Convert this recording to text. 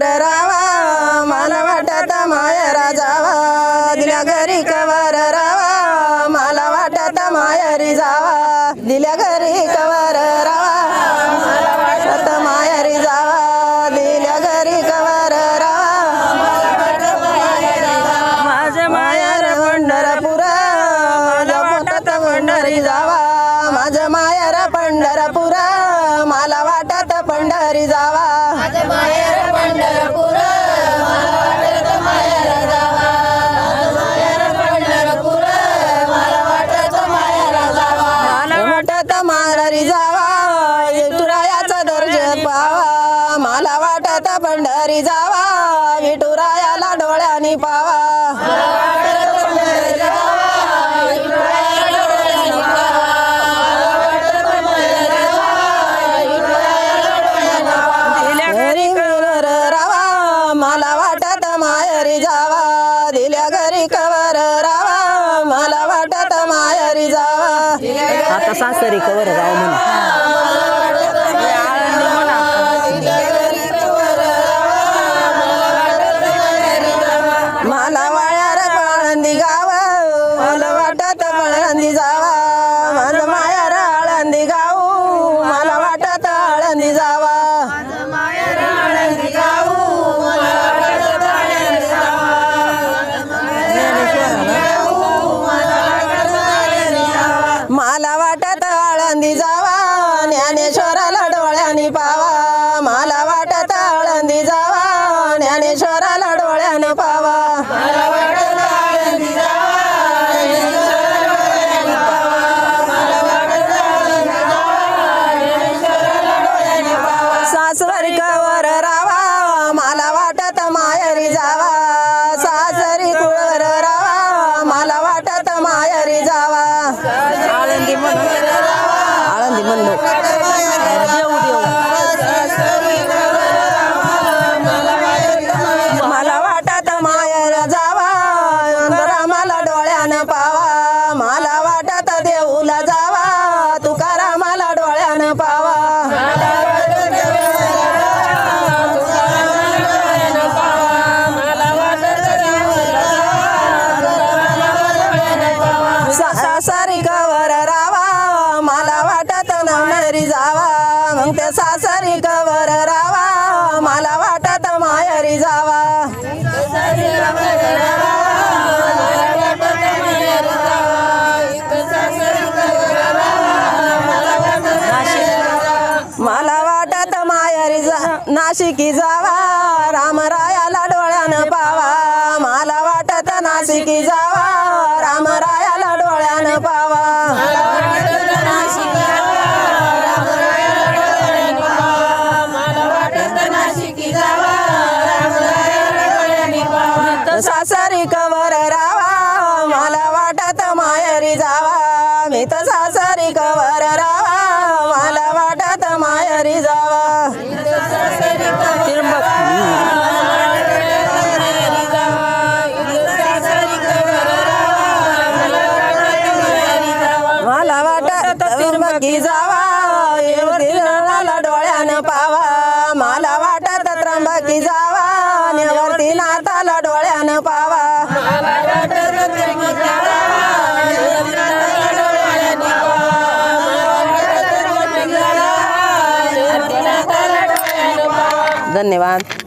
Cover रावा मला वाटत मायरा जावा दिल्या घरी कवर रावा मला वाटत मायरी जावा दिल्या घरी कवर रावा मला वाटत मायरी जावा दिल्या घरी कवर रावा माझे मायर पंढरपूर वाटत पंढरी जावा पंढरी जावा विठुरायाला डोळ्यानी पावा. दिल्या घरी रावा मला वाटत मायरी जावा. दिल्या घरी कवर रावा मला वाटत मायरी जावा. आता सासरी कवर जाऊ म्हणा मला वाटत आळंदी जावा ज्ञानेश्वराला डोळ्यानी पावा. मला वाटत आळंदी जावा ज्ञानेश्वराला डोळ्यानं पावा. आळंदी म्हणून आळंदी म्हणलो नाशिकी जावा. रामरायाला डोळ्यानं पावा. मला वाटत नाशिकी जावा. रामरायाला डोळ्यानं पावा. सासरी कवर की जावा तिला डोळ्यानं पावा. मला वाटत त्र्यंबकी जावा नेवरती नाताला डोळ्यानं पावा. धन्यवाद.